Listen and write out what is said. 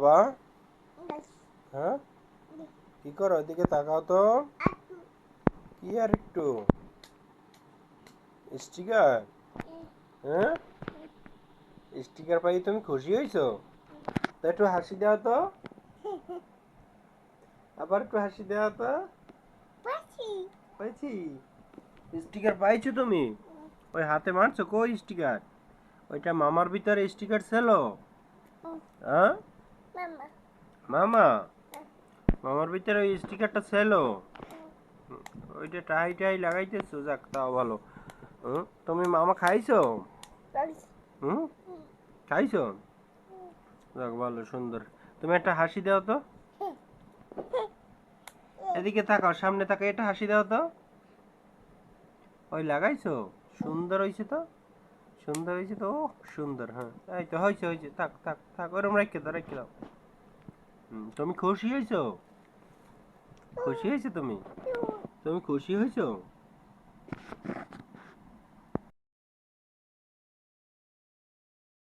বাবা। হ্যাঁ? কি করো? এদিকে তাকাও তো। কি আর একটু? স্টিকার? হ্যাঁ? স্টিকার পাই তুমি খুশি হয়েছো? তা একটু হাসি দাও তো। আবার একটু হাসি দাও তো। পাইছি। স্টিকার পাইছো তুমি? ওই হাতে মারছো? কই স্টিকার? ওইটা মামার ভিতরে স্টিকার ছিল? হ্যাঁ? মামা। মামার ভিতরে ওই স্টিকারটা ছিল। ওইটা টাই টাই লাগাইতেছো যাক তাও ভালো। হুম? তুমি মামা খাইছো? হুম? খাইছো? যাক ভালো সুন্দর। তুমি একটা হাসি দাও তো। এদিকে তাকাও সামনে তাকাও এটা হাসি দাও তো। ওই লাগাইছো? সুন্দর হয়েছে তো? সুন্দর হয়েছে তো সুন্দর হ্যাঁ। এই তো হয়েছে হয়েছে, থাক থাক থাক, ওরম রেখে দাও রেখে দাও। তুমি খুশি হয়েছো? খুশি হয়েছো তুমি? তুমি খুশি হয়েছো?